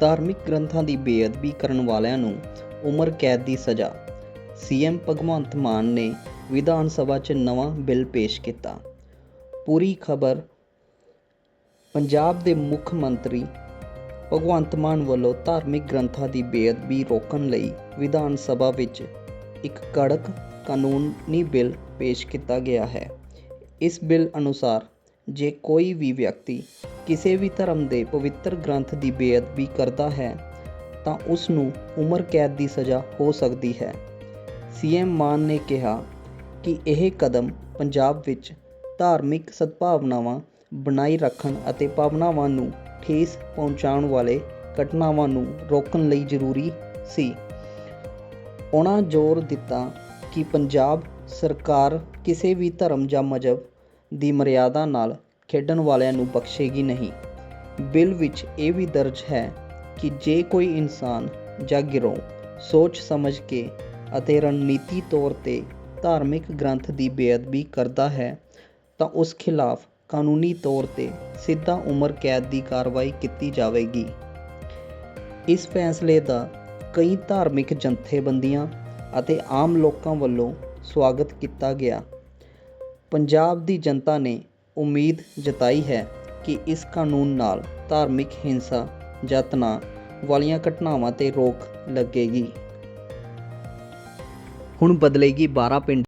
ਧਾਰਮਿਕ ਗ੍ਰੰਥਾਂ ਦੀ ਬੇਅਦਬੀ ਕਰਨ ਵਾਲਿਆਂ ਨੂੰ ਉਮਰ ਕੈਦ ਦੀ ਸਜ਼ਾ। ਸੀਐਮ ਭਗਵੰਤ ਮਾਨ ਨੇ ਵਿਧਾਨ ਸਭਾ 'ਚ ਨਵਾਂ ਬਿੱਲ ਪੇਸ਼ ਕੀਤਾ। ਪੂਰੀ ਖਬਰ ਪੰਜਾਬ ਦੇ ਮੁੱਖ ਮੰਤਰੀ ਭਗਵੰਤ ਮਾਨ ਵੱਲੋਂ ਧਾਰਮਿਕ ਗ੍ਰੰਥਾਂ ਦੀ ਬੇਅਦਬੀ ਰੋਕਣ ਲਈ ਵਿਧਾਨ ਸਭਾ ਵਿੱਚ ਇੱਕ ਕੜਕ ਕਾਨੂੰਨੀ ਬਿੱਲ ਪੇਸ਼ ਕੀਤਾ ਗਿਆ ਹੈ। ਇਸ ਬਿੱਲ ਅਨੁਸਾਰ ਜੇ ਕੋਈ ਵੀ ਵਿਅਕਤੀ ਕਿਸੇ ਵੀ ਧਰਮ ਦੇ ਪਵਿੱਤਰ ਗ੍ਰੰਥ ਦੀ ਬੇਅਦਬੀ ਕਰਦਾ ਹੈ, ਤਾਂ ਉਸ ਨੂੰ ਉਮਰ ਕੈਦ ਦੀ ਸਜ਼ਾ ਹੋ ਸਕਦੀ ਹੈ। ਸੀਐਮ ਮਾਨ ਨੇ ਕਿਹਾ ਕਿ ਇਹ ਕਦਮ ਪੰਜਾਬ ਵਿੱਚ ਧਾਰਮਿਕ ਸਦਭਾਵਨਾਵਾਂ ਬਣਾਈ ਰੱਖਣ ਅਤੇ ਭਾਵਨਾਵਾਂ ਨੂੰ ਠੇਸ ਪਹੁੰਚਾਉਣ ਵਾਲੇ ਘਟਨਾਵਾਂ ਨੂੰ ਰੋਕਣ ਲਈ ਜ਼ਰੂਰੀ ਸੀ। ਉਹਨਾਂ ਜ਼ੋਰ ਦਿੱਤਾ ਕਿ ਪੰਜਾਬ ਸਰਕਾਰ ਕਿਸੇ ਵੀ ਧਰਮ ਜਾਂ ਮਜ਼ਹਬ ਦੀ ਮਰਿਆਦਾ ਨਾਲ ਖੇਡਣ ਵਾਲਿਆਂ ਨੂੰ ਬਖਸ਼ੇਗੀ ਨਹੀਂ। ਬਿੱਲ ਵਿੱਚ ਇਹ ਵੀ ਦਰਜ ਹੈ ਕਿ ਜੇ ਕੋਈ ਇਨਸਾਨ ਜਾਂ ਗਿਰੋਹ ਸੋਚ ਸਮਝ ਕੇ ਅਤੇ ਰਣਨੀਤੀ ਤੌਰ ਤੇ ਧਾਰਮਿਕ ਗ੍ਰੰਥ ਦੀ ਬੇਅਦਬੀ ਕਰਦਾ ਹੈ, ਤਾਂ ਉਸ ਖਿਲਾਫ ਕਾਨੂੰਨੀ ਤੌਰ ਤੇ ਸਿੱਧਾ ਉਮਰ ਕੈਦ ਦੀ ਕਾਰਵਾਈ ਕੀਤੀ ਜਾਵੇਗੀ। ਇਸ ਫੈਸਲੇ ਦਾ ਕਈ ਧਾਰਮਿਕ ਜਥੇਬੰਦੀਆਂ ਅਤੇ ਆਮ ਲੋਕਾਂ ਵੱਲੋਂ ਸਵਾਗਤ ਕੀਤਾ ਗਿਆ। ਪੰਜਾਬ ਦੀ ਜਨਤਾ ਨੇ ਉਮੀਦ ਜਤਾਈ ਹੈ ਕਿ ਇਸ ਕਾਨੂੰਨ ਨਾਲ ਧਾਰਮਿਕ ਹਿੰਸਾ ਜਾਂ ਤਣਾਅ ਵਾਲੀਆਂ ਘਟਨਾਵਾਂ ਤੇ ਰੋਕ ਲੱਗੇਗੀ। ਹੁਣ ਬਦਲੇਗੀ 12 ਪਿੰਡ।